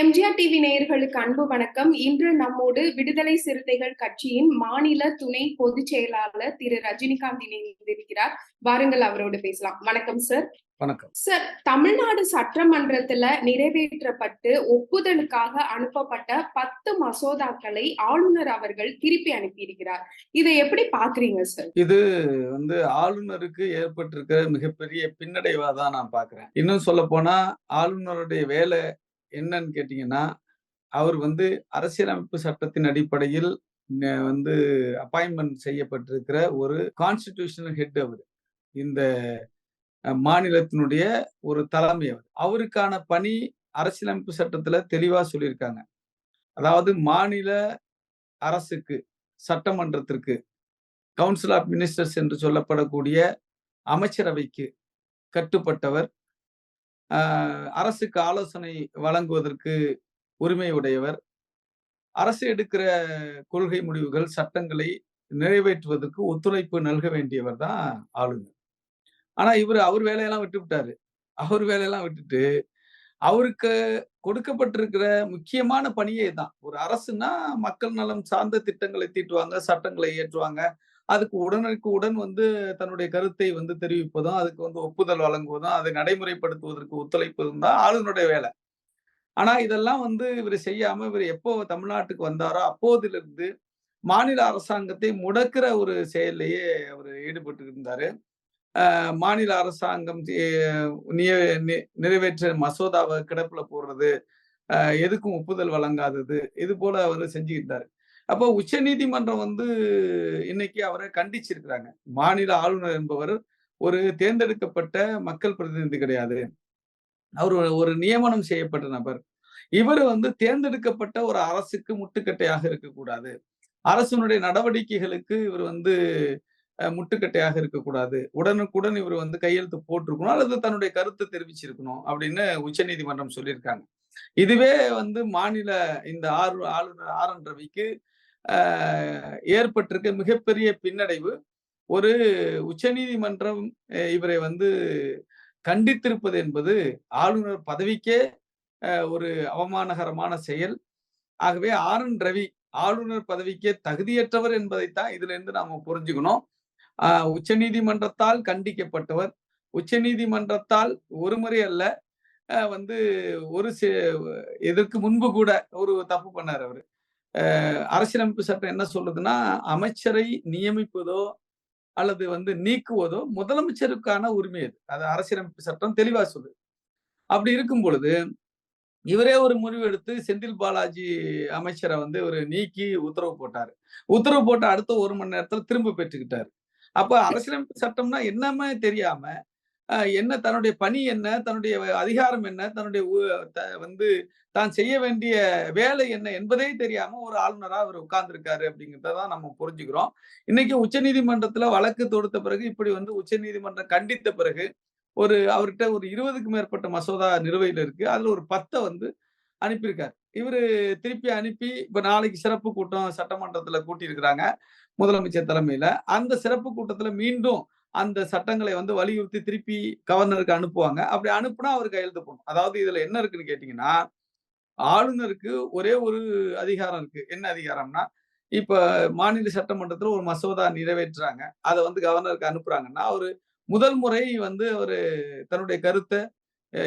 MGR TV நேயர்களுக்கு அன்பு வணக்கம். இன்று நம்மோடு விடுதலை சிறுத்தைகள் கட்சியின் மாநில துணை பொதுச் செயலாளர் திரு ரஜினிகாந்த் இணைந்திருக்கிறார். வாருங்கள் அவரோடு பேசலாம். வணக்கம் சார் வணக்கம். சார் தமிழ்நாடு சட்டமன்றத்துல நிறைவேற்றப்பட்டு ஒப்புதலுக்காக அனுப்பப்பட்ட பத்து மசோதாக்களை ஆளுநர் அவர்கள் திருப்பி அனுப்பியிருக்கிறார். இதை எப்படி பாக்குறீங்க சார் இது வந்து ஆளுநருக்கு ஏற்பட்டிருக்கிற மிகப்பெரிய பின்னடைவா தான் நான் பாக்குறேன் இன்னும் சொல்ல போனா ஆளுநருடைய வேலை என்னன்னு கேட்டீங்கன்னா அவர் வந்து அரசியலமைப்பு சட்டத்தின் அடிப்படையில் வந்து அப்பாயின்மெண்ட் செய்யப்பட்டிருக்கிற ஒரு கான்ஸ்டிடியூஷனல் ஹெட் அவர். இந்த மாநிலத்தினுடைய ஒரு தலைமை அவர். அவருக்கான பணி அரசியலமைப்பு சட்டத்துல தெளிவா சொல்லியிருக்காங்க. அதாவது மாநில அரசுக்கு சட்டமன்றத்திற்கு கவுன்சில் ஆஃப் மினிஸ்டர்ஸ் என்று சொல்லப்படக்கூடிய அமைச்சரவைக்கு கட்டுப்பட்டவர் அரசுக்கு ஆலோசனை வழங்குவதற்கு உரிமை உடையவர் அரசு எடுக்கிற கொள்கை முடிவுகள் சட்டங்களை நிறைவேற்றுவதற்கு ஒத்துழைப்பு நல்க வேண்டியவர் தான் ஆளுநர். ஆனா இவர் அவர் வேலையெல்லாம் விட்டு விட்டாரு அவர் வேலையெல்லாம் விட்டுட்டு அவருக்கு கொடுக்கப்பட்டிருக்கிற முக்கியமான பணியே தான் ஒரு அரசுனா மக்கள் நலம் சார்ந்த திட்டங்களை தீட்டுவாங்க சட்டங்களை இயற்றுவாங்க. அதுக்கு உடனுக்கு உடன் வந்து தன்னுடைய கருத்தை வந்து தெரிவிப்பதும் அதுக்கு வந்து ஒப்புதல் வழங்குவதும் அதை நடைமுறைப்படுத்துவதற்கு ஒத்துழைப்பதும் தான் ஆளுநருடைய வேலை. ஆனா இதெல்லாம் வந்து இவர் செய்யாம இவர் எப்போ தமிழ்நாட்டுக்கு வந்தாரோ அப்போதிலிருந்து மாநில அரசாங்கத்தை முடக்கிற ஒரு செயல்லையே அவர் ஈடுபட்டு இருந்தாரு. ஆஹ் மாநில அரசாங்கம் நி- நிறைவேற்ற மசோதாவை கிடப்புல போடுறது ஆஹ் எதுக்கும் ஒப்புதல் வழங்காதது இது போல அவர் செஞ்சுக்கிட்டாரு. அப்போ உச்சநீதிமன்றம் வந்து இன்னைக்கு அவரை கண்டிச்சிருக்கிறாங்க. மாநில ஆளுநர் என்பவர் ஒரு தேர்ந்தெடுக்கப்பட்ட மக்கள் பிரதிநிதி கிடையாது. அவர் ஒரு- நியமனம் செய்யப்பட்ட நபர். இவர் வந்து தேர்ந்தெடுக்கப்பட்ட ஒரு அரசுக்கு முட்டுக்கட்டையாக இருக்கக்கூடாது. அரசினுடைய நடவடிக்கைகளுக்கு இவர் வந்து முட்டுக்கட்டையாக இருக்கக்கூடாது. உடனுக்குடன் இவர் வந்து கையெழுத்து போட்டிருக்கணும். அல்லது தன்னுடைய கருத்தை தெரிவிச்சிருக்கணும் அப்படின்னு உச்சநீதிமன்றம் சொல்லியிருக்காங்க. இதுவே வந்து மாநில இந்த ஆறு ஆளுநர் ஆர் என் ரவிக்கு ஏற்பட்டிருக்க மிகப்பெரிய பின்னடைவு. ஒரு உச்சநீதிமன்றம் இவரை வந்து கண்டித்திருப்பது என்பது ஆளுநர் பதவிக்கே அஹ், ஒரு அவமானகரமான செயல். ஆகவே ஆர் என் ரவி ஆளுநர் பதவிக்கே தகுதியற்றவர் என்பதைத்தான் இதுல இருந்து நாம புரிஞ்சுக்கணும். ஆஹ், உச்சநீதிமன்றத்தால் கண்டிக்கப்பட்டவர். உச்சநீதிமன்றத்தால் ஒரு முறை அல்ல வந்து ஒரு இதற்கு முன்பு கூட ஒரு தப்பு பண்ணார் அவரு. அரசியலமைப்பு சட்டம் என்ன சொல்லுதுன்னா அமைச்சரை நியமிப்பதோ அல்லது வந்து நீக்குவதோ முதலமைச்சருக்கான உரிமை அது. அது அரசியலமைப்பு சட்டம் தெளிவா சொல்லுது. அப்படி இருக்கும் பொழுது இவரே ஒரு முடிவு எடுத்து செந்தில் பாலாஜி அமைச்சரை வந்து ஒரு நீக்கி உத்தரவு போட்டாரு. உத்தரவு போட்ட அடுத்த ஒரு மணி நேரத்துல திரும்ப பெற்றுக்கிட்டாரு. அப்ப அரசியலமைப்பு சட்டம்னா என்னமே தெரியாம என்ன தன்னுடைய பணி என்ன? தன்னுடைய அதிகாரம் என்ன? தன்னுடைய உ- த- வந்து தான் செய்ய வேண்டிய வேலை என்ன என்பதே தெரியாம ஒரு ஆளுநரா அவர் உட்கார்ந்துருக்காரு அப்படிங்கிறத நம்ம புரிஞ்சுக்கிறோம். இன்னைக்கு உச்சநீதிமன்றத்துல வழக்கு தொடுத்த பிறகு இப்படி வந்து உச்சநீதிமன்றம் கண்டித்த பிறகு ஒரு அவர்கிட்ட ஒரு இருபதுக்கு மேற்பட்ட மசோதா நிலுவையில் இருக்கு. அதுல ஒரு பத்தை வந்து அனுப்பியிருக்காரு. இவரு திருப்பி அனுப்பி இப்ப நாளைக்கு சிறப்பு கூட்டம் சட்டமன்றத்துல கூட்டியிருக்கிறாங்க முதலமைச்சர் தலைமையில. அந்த சிறப்பு கூட்டத்துல மீண்டும் அந்த சட்டங்களை வந்து வலியுறுத்தி திருப்பி கவர்னருக்கு அனுப்புவாங்க. அப்படி அனுப்புனா அவர் கையெழுத்து போடணும். அதாவது இதுல என்ன இருக்குன்னு கேட்டீங்கன்னா ஆளுநருக்கு ஒரே ஒரு அதிகாரம் இருக்கு. என்ன அதிகாரம்னா இப்ப மாநில சட்டமன்றத்துல ஒரு மசோதா நிறைவேற்றுறாங்க. அதை வந்து கவர்னருக்கு அனுப்புறாங்கன்னா அவரு முதல் முறை வந்து அவரு தன்னுடைய கருத்தை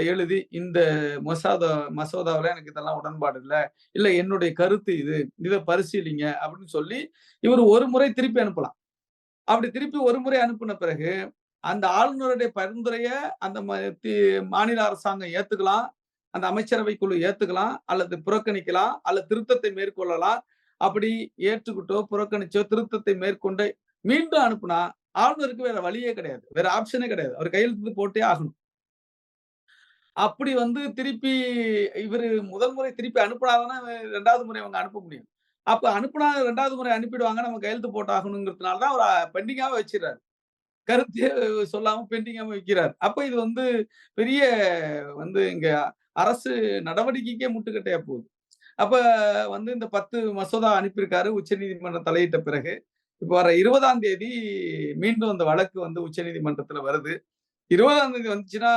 எழுதி இந்த மசோதா மசோதாவில் எனக்கு இதெல்லாம் உடன்பாடு இல்லை. இல்லை என்னுடைய கருத்து இது. இதை பரிசீலிங்க அப்படின்னு சொல்லி இவர் ஒரு முறை திருப்பி அனுப்பலாம். அப்படி திருப்பி ஒரு முறை அனுப்பின பிறகு அந்த ஆளுநருடைய பரிந்துரைய அந்த மாநில அரசாங்கம் ஏத்துக்கலாம் அந்த அமைச்சரவை குழு ஏத்துக்கலாம் அல்லது புறக்கணிக்கலாம் அல்லது திருத்தத்தை மேற்கொள்ளலாம். அப்படி ஏற்றுக்கிட்டோ புறக்கணிச்சோ திருத்தத்தை மேற்கொண்டு மீண்டும் அனுப்புனா ஆளுநருக்கு வேற வழியே கிடையாது. வேற ஆப்ஷனே கிடையாது. அவர் கையெழுத்து போட்டே ஆகணும். அப்படி வந்து திருப்பி இவரு முதல் முறை திருப்பி அனுப்பினாதானே ரெண்டாவது முறை அவங்க அனுப்ப முடியும். அப்ப அனுப்புனா ரெண்டாவது முறை அனுப்பிடுவாங்க நம்ம கையெழுத்து போட்டாகணுங்கிறதுனால தான் அவர் பெண்டிங்காக வச்சிடறாரு கருத்தே சொல்லாம பெண்டிங்காக வைக்கிறார். அப்ப இது வந்து பெரிய வந்து இங்க அரசு நடவடிக்கைக்கே முட்டுக்கட்டையா போகுது. அப்ப வந்து இந்த பத்து மசோதா அனுப்பியிருக்காரு உச்சநீதிமன்றம் தலையிட்ட பிறகு. இப்ப வர இருபதாம் தேதி மீண்டும் அந்த வழக்கு வந்து உச்சநீதிமன்றத்துல வருது. இருபதாம் தேதி வந்துச்சுன்னா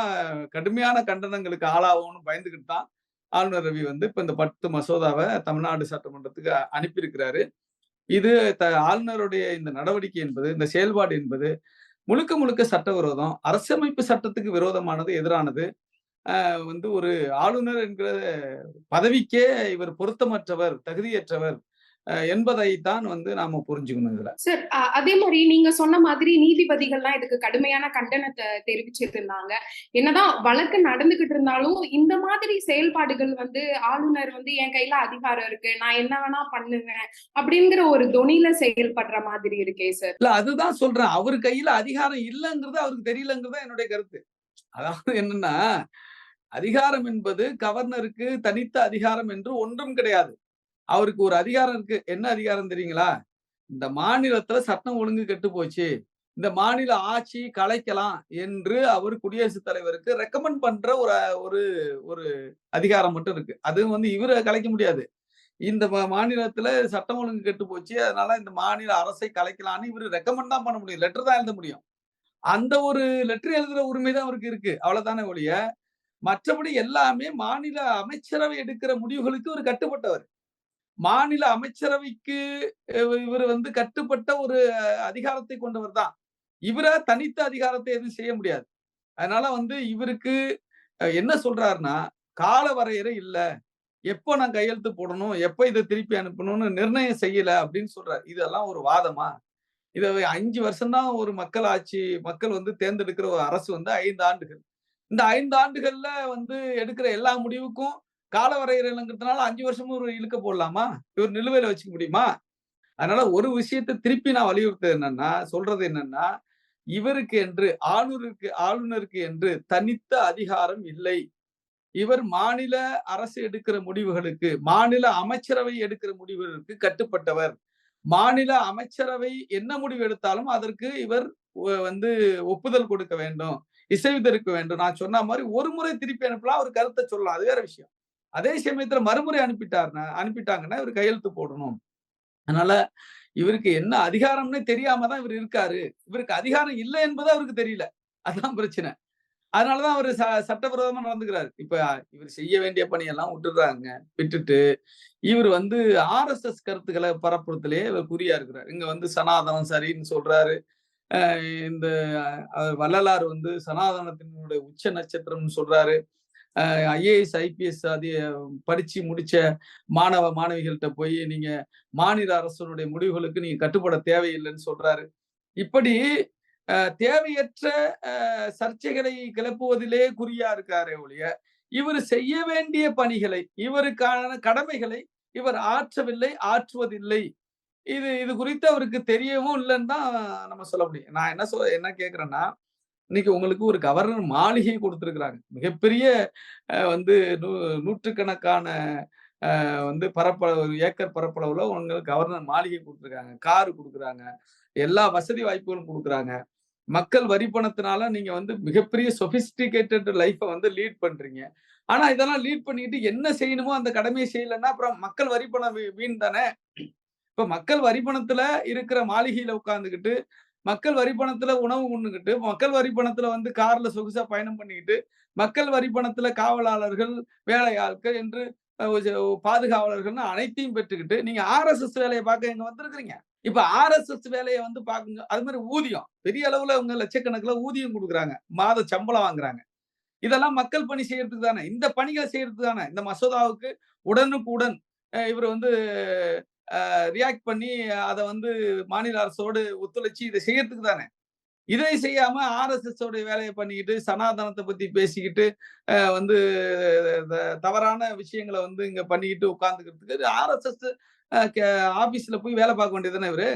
கடுமையான கண்டனங்களுக்கு ஆளாகும்னு பயந்துகிட்டு தான் ஆளுநர் ரவி வந்து இப்ப இந்த பத்து மசோதாவை தமிழ்நாடு சட்டமன்றத்துக்கு அனுப்பியிருக்கிறாரு. இது த ஆளுநருடைய இந்த நடவடிக்கை என்பது, இந்த செயல்பாடு என்பது முழுக்க முழுக்க சட்டவிரோதம். அரசமைப்பு சட்டத்துக்கு விரோதமானது, எதிரானது. வந்து ஒரு ஆளுநர் என்கிற பதவிக்கே இவர் பொருத்தமற்றவர், தகுதியற்றவர் என்பதை தான் வந்து நாம புரிஞ்சுக்கணும் இதுல. சார், அதே மாரி நீங்க சொன்ன மாதிரி நீதிபதிகள்லாம் இதுக்கு கடுமையான கண்டனத்த தெரிவிச்சிருந்தாங்க. என்னதான் வழக்கு நடந்துகிட்டு இருந்தாலும், இந்த மாதிரி செயல்பாடுகள் வந்து ஆளுநர் வந்து என் கையில அதிகாரம் இருக்கு. நான் என்ன வேணா பண்ணுவேன். அப்படிங்கிற ஒரு தொனியில செயல்படுற மாதிரி இருக்கே சார். இல்ல அதுதான் சொல்றேன். அவரு கையில அதிகாரம் இல்லங்கிறது அவருக்கு தெரியலங்கிறது என்னுடைய கருத்து. அதாவது என்னன்னா, அதிகாரம் என்பது கவர்னருக்கு தனித்த அதிகாரம் என்று ஒன்றும் கிடையாது. அவருக்கு ஒரு அதிகாரம் இருக்கு. என்ன அதிகாரம் தெரியுங்களா? இந்த மாநிலத்துல சட்டம் ஒழுங்கு கெட்டு போச்சு. இந்த மாநில ஆட்சி கலைக்கலாம் என்று அவர் குடியரசுத் தலைவருக்கு ரெக்கமெண்ட் பண்ற ஒரு ஒரு ஒரு அதிகாரம் மட்டும் இருக்கு. அதுவும் வந்து இவரை கலைக்க முடியாது. இந்த மாநிலத்துல சட்டம் ஒழுங்கு கெட்டு போச்சு. அதனால இந்த மாநில அரசை கலைக்கலாம்னு இவரு ரெக்கமெண்ட் தான் பண்ண முடியும். லெட்டர் தான் எழுத முடியும். அந்த ஒரு லெட்டர் எழுதுற உரிமை தான் அவருக்கு இருக்கு. அவ்வளவுதானே ஒழிய, மற்றபடி எல்லாமே மாநில அமைச்சரவை எடுக்கிற முடிவுகளுக்கு ஒரு கட்டுப்பட்டவர். மாநில அமைச்சரவைக்கு இவர் வந்து கட்டுப்பட்ட ஒரு அதிகாரத்தை கொண்டவர் தான். இவரை தனித்த அதிகாரத்தை எதுவும் செய்ய முடியாது. அதனால வந்து இவருக்கு என்ன சொல்றாருன்னா, கால வரையறை இல்ல. எப்ப நான் கையெழுத்து போடணும், எப்ப இதை திருப்பி அனுப்பணும்னு நிர்ணயம் செய்யல அப்படின்னு சொல்றாரு. இதெல்லாம் ஒரு வாதமா? இதை அஞ்சு வருஷம் தான் ஒரு மக்கள் ஆட்சி, மக்கள் வந்து தேர்ந்தெடுக்கிற ஒரு அரசு வந்து ஐந்து ஆண்டுகள். இந்த ஐந்து ஆண்டுகள்ல வந்து எடுக்கிற எல்லா முடிவுக்கும் கால வரையறைங்கிறதுனால அஞ்சு வருஷமும் இவரு இழுக்க போடலாமா? இவர் நிலுவையில வச்சுக்க முடியுமா? அதனால ஒரு விஷயத்தை திருப்பி நான் வலியுறுத்தது என்னன்னா, சொல்றது என்னன்னா, இவருக்கு என்று ஆளுநருக்கு ஆளுநருக்கு என்று தனித்த அதிகாரம் இல்லை. இவர் மாநில அரசு எடுக்கிற முடிவுகளுக்கு, மாநில அமைச்சரவை எடுக்கிற முடிவுகளுக்கு கட்டுப்பட்டவர். மாநில அமைச்சரவை என்ன முடிவு எடுத்தாலும் அதற்கு இவர் ஒ வந்து ஒப்புதல் கொடுக்க வேண்டும். இசைவு வேண்டும். நான் சொன்ன மாதிரி ஒரு முறை திருப்பி அனுப்பலாம். அவர் கருத்தை சொல்லலாம். அது வேற விஷயம். அதே சமயத்துல மறுமுறை அனுப்பிட்டார்னா அனுப்பிட்டாங்கன்னா இவரு கையெழுத்து போடணும். அதனால இவருக்கு என்ன அதிகாரம்னே தெரியாம தான் இவரு இருக்காரு. இவருக்கு அதிகாரம் இல்ல என்பது அவருக்கு தெரியல. அதான் பிரச்சனை. அதனால தான் அவரு ச சட்டவிரோதமா நடந்துக்கிறாரு. இப்ப இவரு செய்ய வேண்டிய பணியெல்லாம் விட்டுடுறாங்க. விட்டுட்டு இவரு வந்து ஆர்எஸ்எஸ் கருத்துக்கள பரப்புறதிலேயே இவர் குறியா இருக்கிறார். இங்க வந்து சனாதனம் சரின்னு சொல்றாரு. இந்த வள்ளலார் வந்து சனாதனத்தினுடைய உச்ச நட்சத்திரம்னு சொல்றாரு. ஐஏஎஸ், ஐபிஎஸ் அது படிச்சு முடிச்ச மாணவ, மாணவிகள்ட்ட போய் நீங்க மாநில அரசுடைய முடிவுகளுக்கு நீங்க கட்டுப்பட தேவையில்லைன்னு சொல்றாரு. இப்படி தேவையற்ற சர்ச்சைகளை கிளப்புவதிலே குறியா இருக்காரே ஒழிய, இவர் செய்ய வேண்டிய பணிகளை, இவருக்கான கடமைகளை இவர் ஆற்றவில்லை, ஆற்றுவதில்லை. இது இது குறித்து அவருக்கு தெரியவும் இல்லைன்னு தான் நம்ம சொல்ல முடியும். நான் என்ன சொல் என்ன கேட்குறேன்னா இன்னைக்கு உங்களுக்கு ஒரு கவர்னர் மாளிகை கொடுத்துருக்குறாங்க மிகப்பெரிய வந்து நூ நூற்றுக்கணக்கான வந்து பரப்பளவு ஏக்கர் பரப்பளவுல உங்களுக்கு கவர்னர் மாளிகை கொடுத்துருக்காங்க கார் கொடுக்குறாங்க எல்லா வசதி வாய்ப்புகளும் கொடுக்குறாங்க மக்கள் வரி பணத்தினால நீங்க வந்து மிகப்பெரிய சொபிஸ்டிகேட்டட் லைஃபை வந்து லீட் பண்றீங்க. ஆனா இதெல்லாம் லீட் பண்ணிட்டு என்ன செய்யணுமோ அந்த கடமையை செய்யலன்னா, அப்புறம் மக்கள் வரி பணம் வீண் தானே! இப்ப மக்கள் வரி பணத்துல இருக்கிற மாளிகையில உட்காந்துக்கிட்டு மக்கள் வரி பணத்துல உணவு உண்ணுகிட்டு, மக்கள் வரி பணத்துல வந்து கார்ல சொகுசா பயணம் பண்ணிக்கிட்டு, மக்கள் வரி பணத்துல காவலாளர்கள், வேலையாட்கள் என்று பாதுகாவலர்கள்னு அனைத்தையும் பெற்றுக்கிட்டு, நீங்க ஆர்எஸ்எஸ் வேலையை பார்க்க இங்க வந்திருக்கிறீங்க. இப்ப ஆர்எஸ்எஸ் வேலையை வந்து பாக்குங்க. அது மாதிரி ஊதியம். பெரிய அளவுல அவங்க லட்சக்கணக்குல ஊதியம் குடுக்குறாங்க. மாத சம்பளம் வாங்குறாங்க. இதெல்லாம் மக்கள் பணி செய்யறதுக்கு தானே. இந்த பணிகளை செய்யறதுக்கு தானே. இந்த மசோதாவுக்கு உடனுக்குடன் இவர் இவரு வந்து ரியாக்ட் பண்ணி அதை வந்து மாநில அரசோடு ஒத்துழைச்சி இதை செய்யறதுக்கு தானே. இதை செய்யாம ஆர்எஸ்எஸ் உடைய பண்ணிக்கிட்டு, சனாதனத்தை பத்தி பேசிக்கிட்டு, வந்து த தவறான விஷயங்களை வந்து இங்க பண்ணிக்கிட்டு உட்காந்துக்கிறதுக்கு ஆர்எஸ்எஸ் ஆபீஸ்ல போய் வேலை பார்க்க வேண்டியதுதானே இவரு.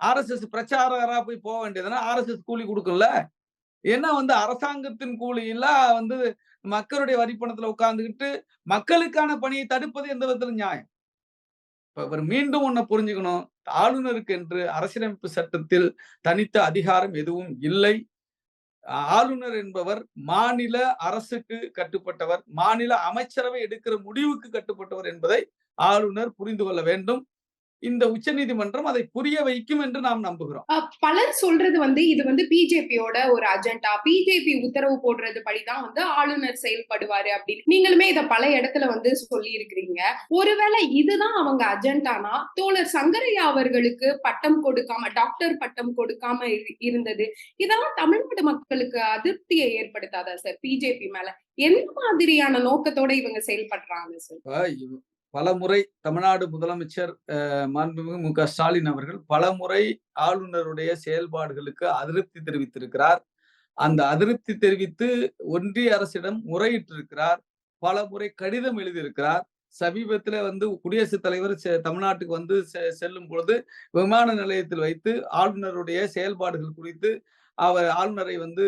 ஆர்எஸ்எஸ் பிரச்சாரகராக போய் போக வேண்டியது தானே. ஆர்எஸ்எஸ் கூலி குடுக்கும்ல. ஏன்னா வந்து அரசாங்கத்தின் கூலியெல்லாம் வந்து மக்களுடைய வரிப்பணத்துல உட்காந்துக்கிட்டு மக்களுக்கான பணியை தடுப்பது எந்த விதத்துல நியாயம்? இவர் மீண்டும் ஒன்ன புரிஞ்சுக்கணும். ஆளுநருக்கு என்று அரசியலமைப்பு சட்டத்தில் தனித்த அதிகாரம் எதுவும் இல்லை. ஆளுநர் என்பவர் மாநில அரசுக்கு கட்டுப்பட்டவர். மாநில அமைச்சரவை எடுக்கிற முடிவுக்கு கட்டுப்பட்டவர் என்பதை ஆளுநர் புரிந்து கொள்ள வேண்டும். இந்த உச்சநீதிமன்றம் அதை புரிய வைக்கும் என்று நாம் நம்புகிறோம். பலர் சொல்றது வந்து இது வந்து பிஜேபியோட ஒரு அஜெண்டா. பிஜேபி உத்தரவு போடுறது படிதான் வந்து ஆளுநர் செயல்படுவாரு அப்படின்னு. நீங்களுமே இத பல இடத்துல வந்து சொல்லி இருக்கிறீங்க ஒருவேளை இதுதான் அவங்க அஜெண்டானா? தோழர் சங்கரையா அவர்களுக்கு பட்டம் கொடுக்காம டாக்டர் பட்டம் கொடுக்காம இரு- இருந்தது. இதெல்லாம் தமிழ்நாடு மக்களுக்கு அதிருப்தியை ஏற்படுத்தாதா சார்? பிஜேபி மேல. எந்த மாதிரியான நோக்கத்தோட இவங்க செயல்படுறாங்க சார்? பலமுறை தமிழ்நாடு முதலமைச்சர் அஹ், மாண்புமிகு மு. க. ஸ்டாலின் அவர்கள் பல முறை ஆளுநருடைய செயல்பாடுகளுக்கு அதிருப்தி தெரிவித்திருக்கிறார். அந்த அதிருப்தி தெரிவித்து ஒன்றிய அரசிடம் முறையிட்டிருக்கிறார். பல முறை கடிதம் எழுதியிருக்கிறார். சமீபத்துல வந்து குடியரசுத் தலைவர் செ- தமிழ்நாட்டுக்கு வந்து செ- செல்லும் பொழுது விமான நிலையத்தில் வைத்து ஆளுநருடைய செயல்பாடுகள் குறித்து அவர் ஆளுநரை வந்து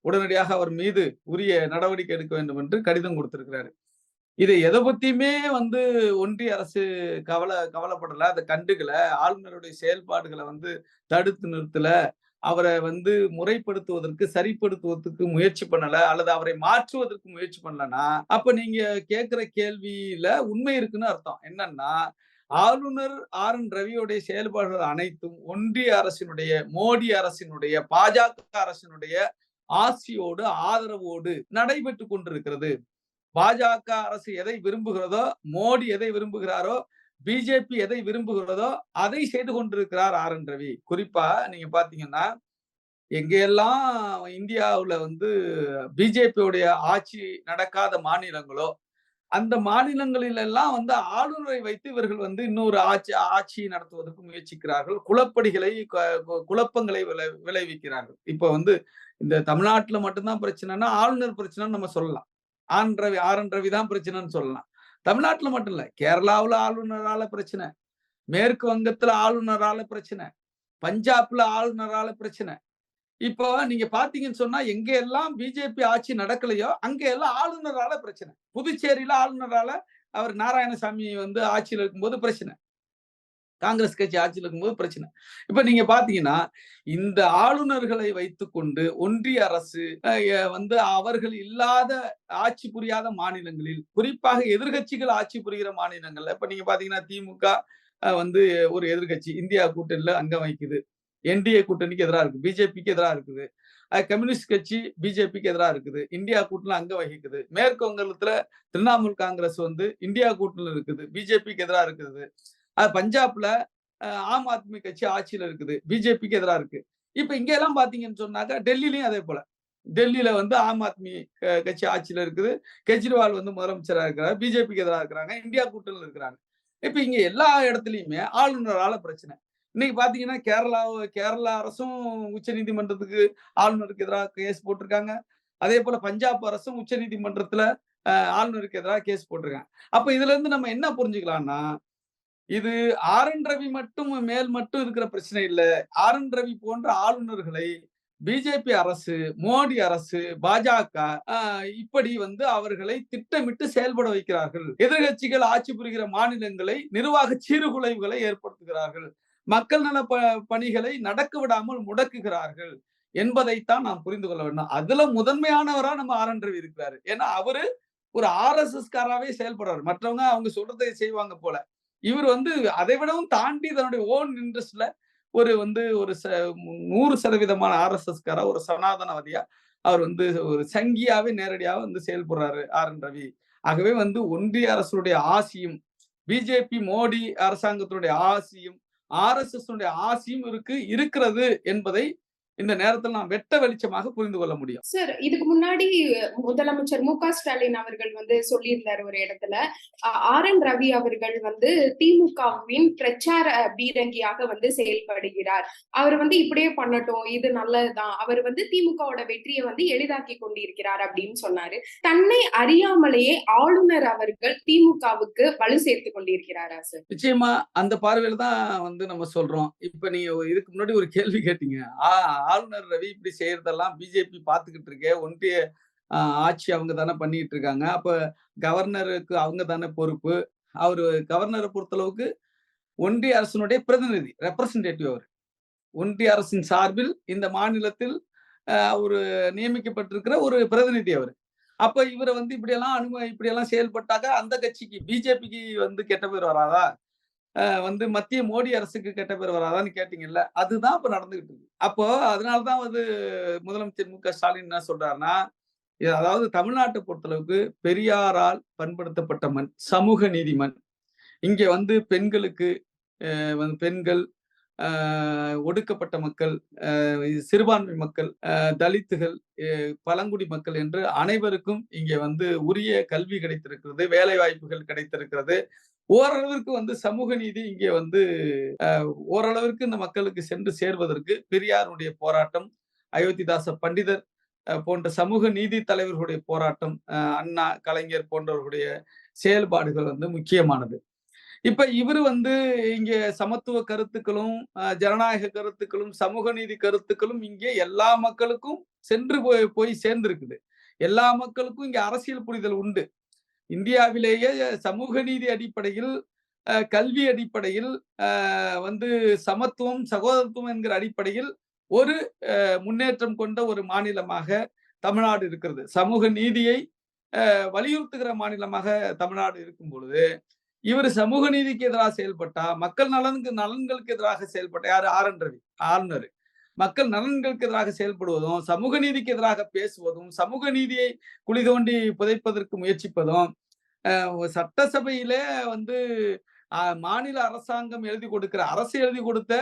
உடனடியாக அவர் மீது உரிய நடவடிக்கை எடுக்க வேண்டும் என்று கடிதம் கொடுத்திருக்கிறாரு. இதை எதை பத்தியுமே வந்து ஒன்றிய அரசு கவலை கவலைப்படல. அதை கண்டுக்கல. ஆளுநருடைய செயல்பாடுகளை வந்து தடுத்து நிறுத்தல. அவரை வந்து முறைப்படுத்துவதற்கு சரிப்படுத்துவதற்கு முயற்சி பண்ணல. அல்லது அவரை மாற்றுவதற்கு முயற்சி பண்ணலன்னா அப்ப நீங்க கேட்கிற கேள்வியில உண்மை இருக்குன்னு அர்த்தம். என்னன்னா ஆளுநர் ஆர். என். ரவியுடைய செயல்பாடுகள் அனைத்தும் ஒன்றிய அரசினுடைய மோடி அரசினுடைய பாஜக அரசினுடைய ஆசியோடு ஆதரவோடு நடைபெற்று கொண்டிருக்கிறது. பாஜக அரசு எதை விரும்புகிறதோ மோடி எதை விரும்புகிறாரோ பிஜேபி எதை விரும்புகிறதோ அதை செய்து கொண்டிருக்கிறார் ஆர் என் ரவி. குறிப்பா நீங்க பாத்தீங்கன்னா எங்கெல்லாம் இந்தியாவுல வந்து பிஜேபியுடைய ஆட்சி நடக்காத மாநிலங்களோ அந்த மாநிலங்களிலெல்லாம் வந்து ஆளுநரை வைத்து இவர்கள் வந்து இன்னொரு ஆட்சி ஆட்சி நடத்துவதற்கு முயற்சிக்கிறார்கள். குழப்படிகளை கு- குழப்பங்களை விளை விளைவிக்கிறார்கள். இப்போ வந்து இந்த தமிழ்நாட்டில் மட்டும்தான் பிரச்சனைனா ஆளுநர் பிரச்சனைன்னு நம்ம சொல்லலாம். ஆன் ரவி ஆர் என் ரவி தான் பிரச்சனைன்னு சொல்லலாம். தமிழ்நாட்டுல மட்டும் இல்ல கேரளாவில் ஆளுநரால பிரச்சனை மேற்கு வங்கத்துல ஆளுநரால பிரச்சனை பஞ்சாப்ல ஆளுநரால பிரச்சனை. இப்போ நீங்க பாத்தீங்கன்னு சொன்னா எங்க எல்லாம் பிஜேபி ஆட்சி நடக்கலையோ அங்க எல்லாம் ஆளுநரால பிரச்சனை. புதுச்சேரியில ஆளுநரால அவர் நாராயணசாமி வந்து ஆட்சியில் இருக்கும்போது பிரச்சனை. காங்கிரஸ் கட்சி ஆட்சியில் இருக்கும்போது பிரச்சனை. இப்ப நீங்க பாத்தீங்கன்னா இந்த ஆளுநர்களை வைத்துக்கொண்டு ஒன்றிய அரசு வந்து அவர்கள் இல்லாத ஆட்சி புரியாத மாநிலங்களில் குறிப்பாக எதிர்கட்சிகள் ஆட்சி புரிகிற மாநிலங்கள்ல இப்ப நீங்க பாத்தீங்கன்னா திமுக வந்து ஒரு எதிர்கட்சி இந்தியா கூட்டணியில அங்கம் வகிக்குது. என்டிஏ கூட்டணிக்கு எதிராக இருக்கு பிஜேபிக்கு எதிராக இருக்குது. கம்யூனிஸ்ட் கட்சி பிஜேபிக்கு எதிராக இருக்குது. இந்தியா கூட்டணி அங்க வகிக்குது. மேற்கு வங்கத்துல திரிணாமுல் காங்கிரஸ் வந்து இந்தியா கூட்டணியில் இருக்குது பிஜேபிக்கு எதிராக இருக்குது. அது பஞ்சாப்ல ஆம் ஆத்மி கட்சி ஆட்சியில இருக்குது. பிஜேபிக்கு எதிராக இருக்கு. இப்ப இங்க எல்லாம் பாத்தீங்கன்னு சொன்னாக்கா டெல்லிலையும் அதே போல. டெல்லியில வந்து ஆம் ஆத்மி கட்சி ஆட்சியில இருக்குது. கெஜ்ரிவால் வந்து முதலமைச்சரா இருக்கிறார். பிஜேபிக்கு எதிராக இருக்கிறாங்க. இந்தியா கூட்டணியில் இருக்கிறாங்க. இப்ப இங்க எல்லா இடத்துலயுமே ஆளுநரால பிரச்சனை. இன்னைக்கு பாத்தீங்கன்னா கேரளா கேரளா அரசும் உச்ச நீதிமன்றத்துக்கு ஆளுநருக்கு எதிராக கேஸ் போட்டிருக்காங்க. அதே போல பஞ்சாப் அரசும் உச்ச நீதிமன்றத்துல ஆளுநருக்கு எதிராக கேஸ் போட்டிருக்காங்க. அப்ப இதுல இருந்து நம்ம என்ன புரிஞ்சுக்கலாம்னா இது ஆர் என் ரவி மட்டும் மேல் மட்டும் இருக்கிற பிரச்சனை இல்லை. ஆர் என் ரவி போன்ற ஆளுநர்களை பிஜேபி அரசு மோடி அரசு பாஜக இப்படி வந்து அவர்களை திட்டமிட்டு செயல்பட வைக்கிறார்கள். எதிர்கட்சிகள் ஆட்சி புரிகிற மாநிலங்களை நிர்வாக சீர்குலைவுகளை ஏற்படுத்துகிறார்கள். மக்கள் நல ப- பணிகளை நடக்க விடாமல் முடக்குகிறார்கள் என்பதைத்தான் நாம் புரிந்து கொள்ள வேண்டும். அதுல முதன்மையானவரா நம்ம ஆர் என் ரவி இருக்கிறாரு. ஏன்னா அவரு ஒரு ஆர் எஸ் எஸ் காராவே செயல்படுறாரு. மற்றவங்க அவங்க சொல்றதை செய்வாங்க போல. இவர் வந்து அதை விடவும் தாண்டி தன்னுடைய ஓன் இன்ட்ரெஸ்ட்ல ஒரு வந்து ஒரு ச- நூறு சதவீதமான ஆர்எஸ்எஸ்காரா ஒரு சனாதனவாதியா அவர் வந்து ஒரு சங்கியாவே நேரடியாக வந்து செயல்படுறாரு ஆர் என் ரவி. ஆகவே வந்து ஒன்றிய அரசுடைய ஆசியும் பிஜேபி மோடி அரசாங்கத்தினுடைய ஆசியும் ஆர்எஸ்எஸ் ஆசியும் இருக்கு இருக்கிறது என்பதை இந்த நேரத்தில் நாம் வெட்ட வெளிச்சமாக புரிந்து கொள்ள முடியும். சார் இதுக்கு முன்னாடி முதலமைச்சர் மு க ஸ்டாலின் அவர்கள் வந்து சொல்லியிருந்தார் ஒரு இடத்துல. ஆர் என் ரவி அவர்கள் வந்து திமுகவின் பிரச்சார பீரங்கியாக வந்து செயல்படுகிறார். அவர் வந்து இப்படியே பண்ணட்டும் இது நல்லதுதான். அவர் வந்து திமுகவோட வெற்றியை வந்து எளிதாக்கி கொண்டிருக்கிறார் அப்படின்னு சொன்னாரு. தன்னை அறியாமலேயே ஆளுநர் அவர்கள் திமுகவுக்கு வலு சேர்த்து கொண்டிருக்கிறாரா சார் நிச்சயமா அந்த பார்வையில தான் வந்து நம்ம சொல்றோம். இப்ப நீங்க இதுக்கு முன்னாடி ஒரு கேள்வி கேட்டீங்க. ஆளுநர் ரவி இப்படி செய்யறதெல்லாம் பிஜேபி பார்த்துக்கிட்டு இருக்கே. ஒன்றிய ஆட்சி அவங்க தானே பண்ணிட்டு இருக்காங்க. அப்ப கவர்னருக்கு அவங்க தானே பொறுப்பு. அவரு கவர்னரை பொறுத்தளவுக்கு ஒன்றிய அரசினுடைய பிரதிநிதி ரெப்ரசன்டேட்டிவ் அவர். ஒன்றிய அரசின் சார்பில் இந்த மாநிலத்தில் ஒரு நியமிக்கப்பட்டிருக்கிற ஒரு பிரதிநிதி அவர். அப்ப இவரை வந்து இப்படியெல்லாம் அனும இப்படியெல்லாம் செயல்பட்டாக்க அந்த கட்சிக்கு பிஜேபிக்கு வந்து கெட்ட பேர் வராதா? வந்து மத்திய மோடி அரசுக்கு கெட்ட பேர் வராதான்னு கேட்டீங்கல்ல அதுதான் இப்போ நடந்துகிட்டு இருக்கு. அப்போ அதனாலதான் வந்து முதலமைச்சர் மு க ஸ்டாலின் என்ன சொல்றாருன்னா அதாவது தமிழ்நாட்டை பொறுத்தளவுக்கு பெரியாரால் பண்படுத்தப்பட்ட மண் சமூக நீதி மண். இங்க வந்து பெண்களுக்கு பெண்கள் ஒடுக்கப்பட்ட மக்கள் சிறுபான்மை மக்கள் தலித்துகள் பழங்குடி மக்கள் என்று அனைவருக்கும் இங்கே வந்து உரிய கல்வி கிடைத்திருக்கிறது வேலை வாய்ப்புகள் கிடைத்திருக்கிறது. ஓரளவிற்கு வந்து சமூக நீதி இங்கே வந்து அஹ், ஓரளவிற்கு இந்த மக்களுக்கு சென்று சேர்வதற்கு பெரியாருடைய போராட்டம் அயோத்திதாச பண்டிதர் அஹ், போன்ற சமூக நீதி தலைவர்களுடைய போராட்டம் அஹ், அண்ணா கலைஞர் போன்றவர்களுடைய செயல்பாடுகள் வந்து முக்கியமானது. இப்ப இவர் வந்து இங்க சமத்துவ கருத்துக்களும் ஜனநாயக கருத்துக்களும் சமூக நீதி கருத்துக்களும் இங்கே எல்லா மக்களுக்கும் சென்று போய் போய் சேர்ந்திருக்குது. எல்லா மக்களுக்கும் இங்க அரசியல் புரிதல் உண்டு. இந்தியாவிலேயே சமூக நீதி அடிப்படையில் கல்வி அடிப்படையில் வந்து சமத்துவம் சகோதரத்துவம் என்கிற அடிப்படையில் ஒரு முன்னேற்றம் கொண்ட ஒரு மாநிலமாக தமிழ்நாடு இருக்கிறது. சமூக நீதியை வலியுறுத்துகிற மாநிலமாக தமிழ்நாடு இருக்கும் பொழுது இவர் சமூக நீதிக்கு எதிராக செயல்பட்டா மக்கள் நலனுக்கு நலன்களுக்கு எதிராக செயல்பட்ட யாரு? ஆர். என். ரவி ஆளுநர். மக்கள் நலன்களுக்கு எதிராக செயல்படுவதும் சமூக நீதிக்கு எதிராக பேசுவதும் சமூக நீதியை குழி தோண்டி புதைப்பதற்கு முயற்சிப்பதும் அஹ், சட்டசபையிலே வந்து அஹ், மாநில அரசாங்கம் எழுதி கொடுக்கிற அரசு எழுதி கொடுத்த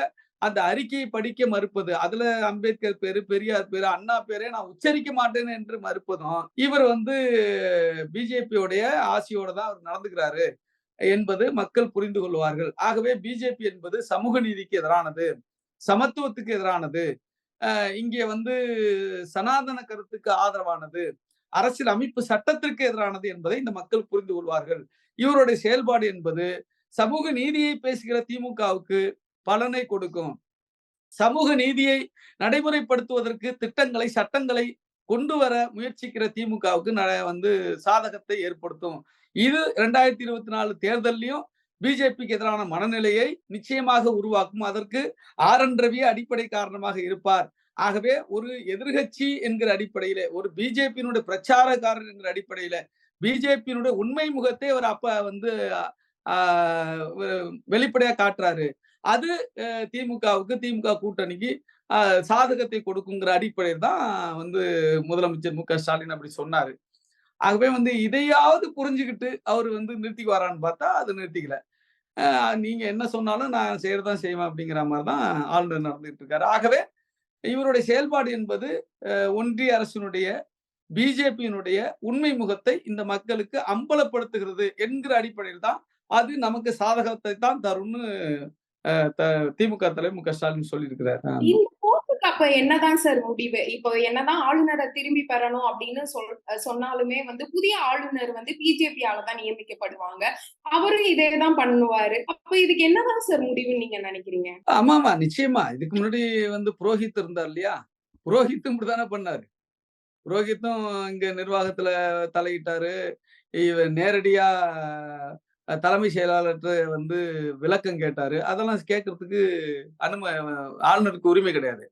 அந்த அறிக்கையை படிக்க மறுப்பது அதுல அம்பேத்கர் பேரு பெரியார் பேரு அண்ணா பேரே நான் உச்சரிக்க மாட்டேன் என்று மறுப்பதும் இவர் வந்து பிஜேபியோடைய ஆசையோட தான் அவர் நடந்துக்கிறாரு என்பது மக்கள் புரிந்து கொள்வார்கள். ஆகவே பிஜேபி என்பது சமூக நீதிக்கு எதிரானது. சமத்துவத்துக்கு எதிரானது. அஹ் இங்கே வந்து சனாதன கருத்துக்கு ஆதரவானது. அரசியல் அமைப்பு சட்டத்திற்கு எதிரானது என்பதை இந்த மக்கள் புரிந்து கொள்வார்கள். இவருடைய செயல்பாடு என்பது சமூக நீதியை பேசுகிற திமுகவுக்கு பலனை கொடுக்கும். சமூக நீதியை நடைமுறைப்படுத்துவதற்கு திட்டங்களை சட்டங்களை கொண்டு வர முயற்சிக்கிற திமுகவுக்கு ந- வந்து சாதகத்தை ஏற்படுத்தும். இது ரெண்டாயிரத்தி இருபத்தி நாலு தேர்தலையும் பிஜேபிக்கு எதிரான மனநிலையை நிச்சயமாக உருவாக்கும். அதற்கு ஆர் என் ரவி அடிப்படை காரணமாக இருப்பார். ஆகவே ஒரு எதிர்கட்சி என்கிற அடிப்படையில ஒரு பிஜேபியினுடைய பிரச்சாரக்காரர் என்கிற அடிப்படையில பிஜேபியினுடைய உண்மை முகத்தை அவர் அப்ப வந்து வெளிப்படையா காட்டுறாரு. அது திமுகவுக்கு திமுக கூட்டணிக்கு சாதகத்தை கொடுக்குங்கிற அடிப்படையில் தான் வந்து முதலமைச்சர் மு க ஸ்டாலின் அப்படி சொன்னாரு. ஆகவே வந்து இதையாவது புரிஞ்சுக்கிட்டு அவர் வந்து நிறுத்திக்குவாரான்னு பார்த்தா அது நிறுத்திக்கல. நீங்க என்ன சொன்னாலும் நான் செய்யறதான் செய்வேன் அப்படிங்கிற மாதிரி தான் ஆளுநர் நடந்துட்டு இருக்காரு. ஆகவே இவருடைய செயல்பாடு என்பது ஒன்றிய அரசினுடைய பிஜேபியினுடைய உண்மை முகத்தை இந்த மக்களுக்கு அம்பலப்படுத்துகிறது என்கிற அடிப்படையில் தான் அது நமக்கு சாதகத்தை தான் தரும்னு த- திமுக தலைவர் மு க ஸ்டாலின் சொல்லியிருக்கிறார். இந்த அப்ப என்னதான் சார் முடிவு? இப்போ என்னதான் ஆளுநரை திரும்பி பெறணும் அப்படின்னு சொல் சொன்னாலுமே வந்து புதிய ஆளுநர் வந்து பிஜேபியால தான் நியமிக்கப்படுவாங்க. அவரும் இதே தான் பண்ணுவாரு. அப்ப இதுக்கு என்னதான் சார் முடிவுன்னு நீங்க நினைக்கிறீங்க? ஆமா ஆமா நிச்சயமா. இதுக்கு முன்னாடி வந்து புரோஹித் இருந்தார் இல்லையா? புரோஹித்தும் இப்படிதானே பண்ணாரு. புரோஹித்தும் இங்க நிர்வாகத்துல தலையிட்டாரு. இவர் நேரடியா தலைமை செயலாளர்கிட்ட வந்து விளக்கம் கேட்டாரு. அதெல்லாம் கேட்கறதுக்கு அனும ஆளுநருக்கு உரிமை கிடையாது.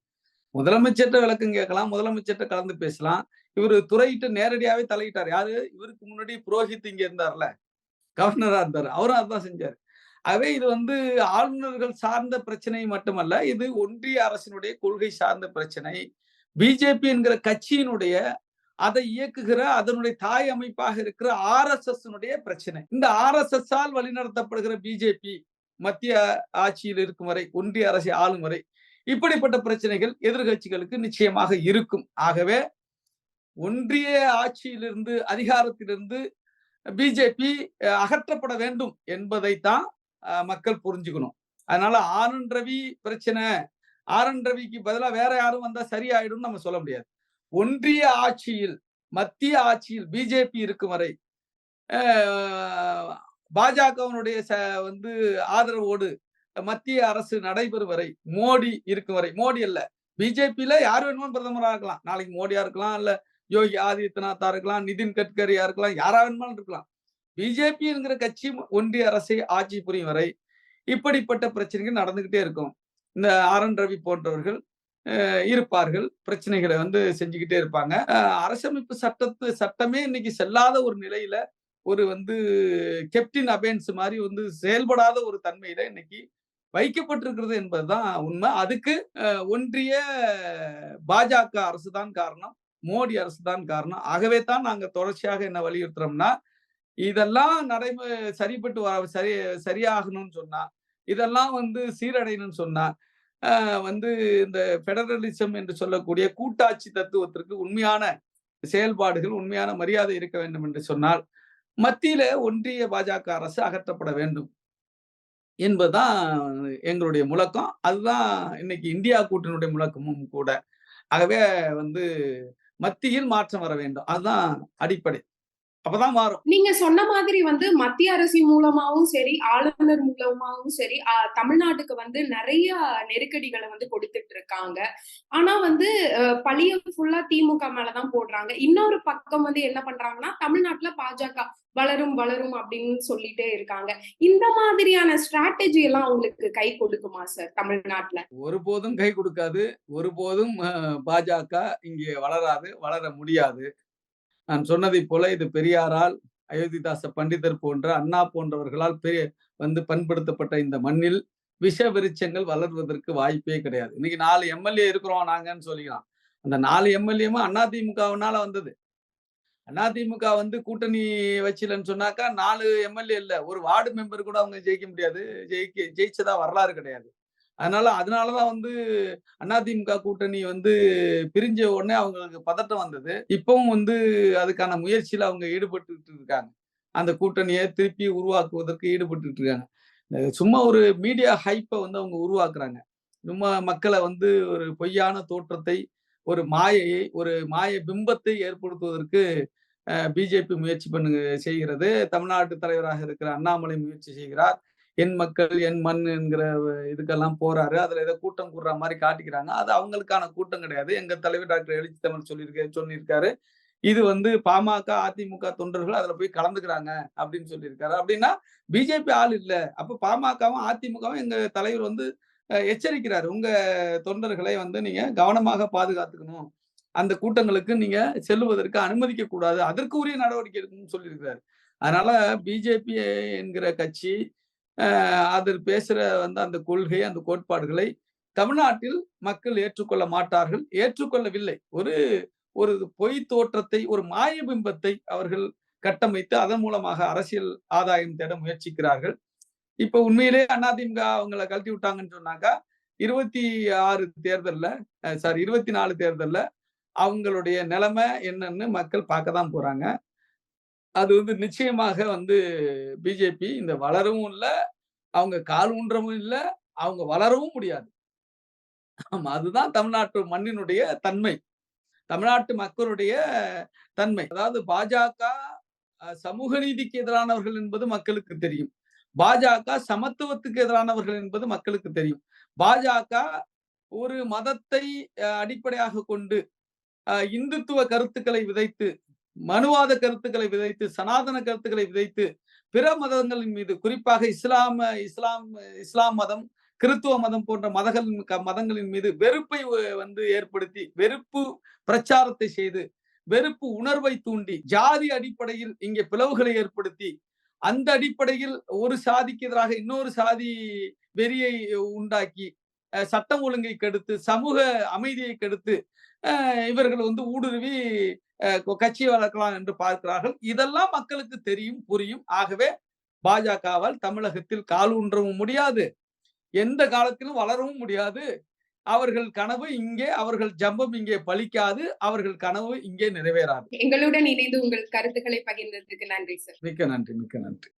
முதலமைச்சர்கிட்ட விளக்கம் கேட்கலாம் முதலமைச்சர்கிட்ட கலந்து பேசலாம். இவர் துறையிட்டு நேரடியாவே தலையிட்டார். யாரு? இவருக்கு முன்னாடி புரோஹித் இங்க இருந்தார்ல. கவர்னரா இருந்தார். அவரும் அதான் செஞ்சார். ஆகவே இது வந்து ஆளுநர்கள் சார்ந்த பிரச்சனை மட்டுமல்ல இது ஒன்றிய அரசினுடைய கொள்கை சார்ந்த பிரச்சனை. பிஜேபி என்கிற கட்சியினுடைய அதை இயக்குகிற அதனுடைய தாய் அமைப்பாக இருக்கிற ஆர் எஸ் எஸ் பிரச்சனை. இந்த ஆர் எஸ் எஸ் ஆல் வழிநடத்தப்படுகிற பிஜேபி மத்திய ஆட்சியில் இருக்கும் வரை ஒன்றிய அரசை ஆளும் வரை இப்படிப்பட்ட பிரச்சனைகள் எதிர்கட்சிகளுக்கு நிச்சயமாக இருக்கும். ஆகவே ஒன்றிய ஆட்சியிலிருந்து அதிகாரத்திலிருந்து பிஜேபி அகற்றப்பட வேண்டும் என்பதைத்தான் மக்கள் புரிஞ்சுக்கணும். அதனால ஆர் ரவி பிரச்சனை ஆர் ரவிக்கு பதிலா வேற யாரும் வந்தா சரியாயிடும் நம்ம சொல்ல முடியாது. ஒன்றிய ஆட்சியில் மத்திய ஆட்சியில் பிஜேபி இருக்கும் வரை பாஜகவினுடைய வந்து ஆதரவோடு மத்திய அரசு நடைபெறும் வரை மோடி இருக்கும் வரை மோடி அல்ல பிஜேபியில யார் வேணுமோ பிரதமரா இருக்கலாம். நாளைக்கு மோடியா இருக்கலாம் இல்ல யோகி ஆதித்யநாத்தா இருக்கலாம் நிதின் கட்கரியா இருக்கலாம் யாரா வேணுமாலும் இருக்கலாம். பிஜேபி என்கிற கட்சி ஒன்றிய அரசை ஆட்சி புரியும் வரை இப்படிப்பட்ட பிரச்சனைகள் நடந்துகிட்டே இருக்கும். இந்த ஆர் என் ரவி போன்றவர்கள் இருப்பார்கள் பிரச்சனைகளை வந்து செஞ்சுக்கிட்டே இருப்பாங்க. அரசமைப்பு சட்டத்து சட்டமே இன்னைக்கு செல்லாத ஒரு நிலையில ஒரு வந்து கெப்டின் அபேன்ஸ் மாதிரி வந்து செயல்படாத ஒரு தன்மையில இன்னைக்கு வைக்கப்பட்டிருக்கிறது என்பதுதான் உண்மை. அதுக்கு ஒன்றிய பாஜக அரசு தான் காரணம் மோடி அரசு தான் காரணம். ஆகவே தான் நாங்க தொடர்ச்சியாக என்ன வலியுறுத்துறோம்னா இதெல்லாம் நடைமுறை சரிப்பட்டு வர சரி சரியாகணும்னு சொன்னா இதெல்லாம் வந்து சீரடையணும்னு சொன்னா அஹ், வந்து இந்த பெடரலிசம் என்று சொல்லக்கூடிய கூட்டாட்சி தத்துவத்திற்கு உண்மையான செயல்பாடுகள் உண்மையான மரியாதை இருக்க வேண்டும் என்று சொன்னால் மத்தியில ஒன்றிய பாஜக அரசு அகற்றப்பட வேண்டும். என்பதுதான் எங்களுடைய முழக்கம். அதுதான் இன்னைக்கு இந்தியா கூட்டணியுடைய முழக்கமும் கூட. ஆகவே வந்து மத்தியில் மாற்றம் வர வேண்டும். அதுதான் அடிப்படை. அப்பதான் மாறும். நீங்க சொன்ன மாதிரி வந்து மத்திய அரசின் மூலமாவும் சரி ஆளுநர் மூலமாவும் சரி தமிழ்நாட்டுக்கு வந்து நிறைய நெருக்கடிகளை வந்து கொடுத்துட்டு இருக்காங்க. ஆனா வந்து பழிய ஃபுல்லா திமுக மேலதான் போடுறாங்க. இன்னொரு பக்கம் வந்து என்ன பண்றாங்கன்னா தமிழ்நாட்டுல பாஜக வளரும் வளரும் அப்படின்னு சொல்லிட்டே இருக்காங்க. இந்த மாதிரியான ஸ்ட்ராட்டஜி எல்லாம் உங்களுக்கு கை கொடுக்குமா சார் தமிழ்நாட்டுல? ஒருபோதும் கை கொடுக்காது. ஒருபோதும் பாஜக இங்கே வளராது வளர முடியாது. நான் சொன்னதை போல இது பெரியாரால் அயோத்திதாச பண்டிதர் போன்ற அண்ணா போன்றவர்களால் பெரிய வந்து பண்படுத்தப்பட்ட இந்த மண்ணில் விஷ விருட்சங்கள் வளர்வதற்கு வாய்ப்பே கிடையாது. இன்னைக்கு நாலு எம்எல்ஏ இருக்கிறோம் நாங்கன்னு சொல்லிக்கலாம். அந்த நாலு எம்எல்ஏவும் அதிமுகவினால வந்தது. அதிமுக வந்து கூட்டணி வச்சிலன்னு சொன்னாக்கா நாலு எம்எல்ஏ இல்ல ஒரு வார்டு மெம்பர் கூட அவங்க ஜெயிக்க முடியாது. ஜெயிக்க ஜெயிச்சதா வரலாறு கிடையாது. அதனால அதனாலதான் வந்து அதிமுக கூட்டணி வந்து பிரிஞ்ச உடனே அவங்களுக்கு பதட்டம் வந்தது. இப்பவும் வந்து அதுக்கான முயற்சியில அவங்க ஈடுபட்டு இருக்காங்க. அந்த கூட்டணியை திருப்பி உருவாக்குவதற்கு ஈடுபட்டு இருக்காங்க. சும்மா ஒரு மீடியா ஹைப்பை வந்து அவங்க உருவாக்குறாங்க. சும்மா மக்களை வந்து ஒரு பொய்யான தோற்றத்தை ஒரு மாயையை ஒரு மாய பிம்பத்தை ஏற்படுத்துவதற்கு பிஜேபி முயற்சி பண்ணுங்க செய்கிறது. தமிழ்நாட்டு தலைவராக இருக்கிற அண்ணாமலை முயற்சி செய்கிறார். என் மக்கள் என் மண் என்கிற இதுக்கெல்லாம் போறாரு. அதுல ஏதோ கூட்டம் கூடுற மாதிரி காட்டிக்கிறாங்க. அது அவங்களுக்கான கூட்டம் கிடையாது. எங்க தலைவர் டாக்டர் எழுச்சி தமிழ் சொல்லியிருக்க சொல்லியிருக்காரு. இது வந்து பாமக அதிமுக தொண்டர்கள் அதுல போய் கலந்துக்கிறாங்க அப்படின்னு சொல்லியிருக்காரு. அப்படின்னா பிஜேபி ஆள் இல்ல. அப்ப பாமகவும் அதிமுகவும் எங்க தலைவர் வந்து எச்சரிக்கிறார் எச்சரிக்கிறாரு. உங்க தொண்டர்களை வந்து நீங்க கவனமாக பாதுகாத்துக்கணும். அந்த கூட்டங்களுக்கு நீங்க செல்லுவதற்கு அனுமதிக்க கூடாது. அதற்கு உரிய நடவடிக்கை எடுக்கணும்னு சொல்லியிருக்கிறாரு. அதனால பிஜேபி என்கிற கட்சி அதில் அது பேசுற வந்து அந்த கொள்கை அந்த கோட்பாடுகளை தமிழ்நாட்டில் மக்கள் ஏற்றுக்கொள்ள மாட்டார்கள். ஏற்றுக்கொள்ளவில்லை. ஒரு ஒரு பொய் தோற்றத்தை ஒரு மாய பிம்பத்தை அவர்கள் கட்டமைத்து அதன் மூலமாக அரசியல் ஆதாயம் தேட முயற்சிக்கிறார்கள். இப்ப உண்மையிலே அதிமுக அவங்கள கழட்டி விட்டாங்கன்னு சொன்னாக்கா இருபத்தி ஆறு தேர்தல்ல சாரி இருபத்தி நாலு தேர்தல்ல அவங்களுடைய நிலைமை என்னன்னு மக்கள் பார்க்க தான் போறாங்க. அது வந்து நிச்சயமாக வந்து பிஜேபி இந்த வளரவும் இல்ல அவங்க கால் ஊன்றவும் இல்ல அவங்க வளரவும் முடியாது. ஆமா அதுதான் தமிழ்நாட்டு மண்ணினுடைய தன்மை. தமிழ்நாட்டு மக்களுடைய தன்மை. அதாவது பாஜக அஹ், சமூக நீதிக்கு எதிரானவர்கள் என்பது மக்களுக்கு தெரியும். பாஜக சமத்துவத்துக்கு எதிரானவர்கள் என்பது மக்களுக்கு தெரியும். பாஜக ஒரு மதத்தை அஹ், அடிப்படையாக கொண்டு அஹ், இந்துத்துவ கருத்துக்களை விதைத்து மனுவாத கருத்துக்களை விதைத்து சனாதன கருத்துக்களை விதைத்து பிற மதங்களின் மீது குறிப்பாக இஸ்லாம இஸ்லாம் இஸ்லாம் மதம் கிறித்துவ மதம் போன்ற மதங்கள் மதங்களின் மீது வெறுப்பை வந்து ஏற்படுத்தி வெறுப்பு பிரச்சாரத்தை செய்து வெறுப்பு உணர்வை தூண்டி ஜாதி அடிப்படையில் இங்கே பிளவுகளை ஏற்படுத்தி அந்த அடிப்படையில் ஒரு சாதிக்கு எதிராக இன்னொரு சாதி வெறியை உண்டாக்கி சட்டம் ஒழுங்கை கெடுத்து சமூக அமைதியை கெடுத்து இவர்கள் வந்து ஊடுருவி அஹ், கொ- கட்சி வளர்க்கலாம் என்று பார்க்கிறார்கள். இதெல்லாம் மக்களுக்கு தெரியும் புரியும். ஆகவே பாஜகவால் தமிழகத்தில் கால் ஊன்றவும் முடியாது. எந்த காலத்திலும் வளரவும் முடியாது. அவர்கள் கனவு இங்கே அவர்கள் ஜம்பம் இங்கே பலிக்காது அவர்கள் கனவு இங்கே நிறைவேறாது. எங்களுடன் இணைந்து உங்கள் கருத்துக்களை பகிர்ந்ததுக்கு நன்றி சார். மிக்க நன்றி மிக்க நன்றி.